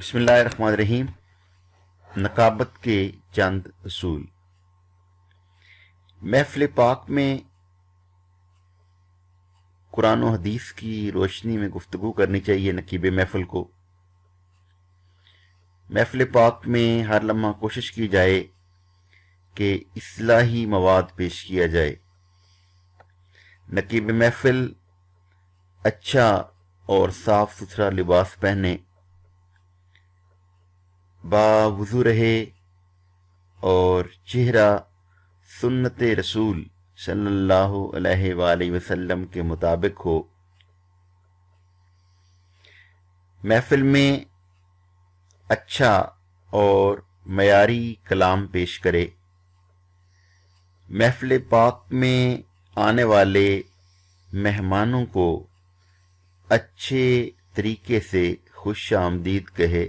بسم اللہ الرحمن الرحیم۔ نقابت کے چند اصول۔ محفل پاک میں قرآن و حدیث کی روشنی میں گفتگو کرنی چاہیے نقیب محفل کو۔ محفل پاک میں ہر لمحہ کوشش کی جائے کہ اصلاحی مواد پیش کیا جائے۔ نقیب محفل اچھا اور صاف ستھرا لباس پہنے۔ با وضو رہے اور چہرہ سنت رسول صلی اللہ علیہ وآلہ وسلم کے مطابق ہو۔ محفل میں اچھا اور معیاری کلام پیش کرے۔ محفل پاک میں آنے والے مہمانوں کو اچھے طریقے سے خوش آمدید کہے۔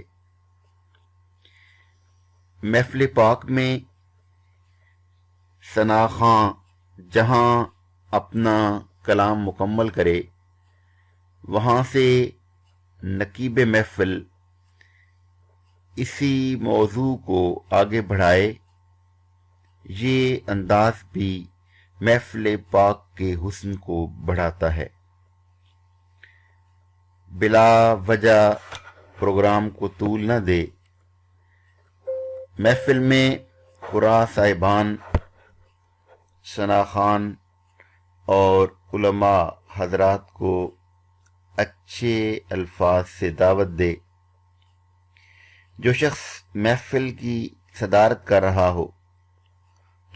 محفل پاک میں ثناخاں جہاں اپنا کلام مکمل کرے، وہاں سے نقیب محفل اسی موضوع کو آگے بڑھائے۔ یہ انداز بھی محفل پاک کے حسن کو بڑھاتا ہے۔ بلا وجہ پروگرام کو طول نہ دے۔ محفل میں قرآ صاحبان خان اور علماء حضرات کو اچھے الفاظ سے دعوت دے۔ جو شخص محفل کی صدارت کر رہا ہو،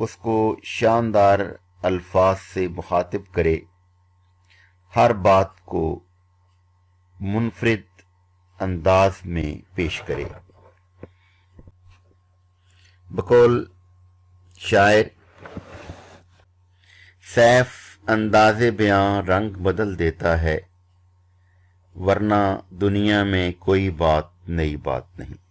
اس کو شاندار الفاظ سے مخاطب کرے۔ ہر بات کو منفرد انداز میں پیش کرے۔ بقول شاعر، سیف انداز بیاں رنگ بدل دیتا ہے، ورنہ دنیا میں کوئی بات نئی بات نہیں۔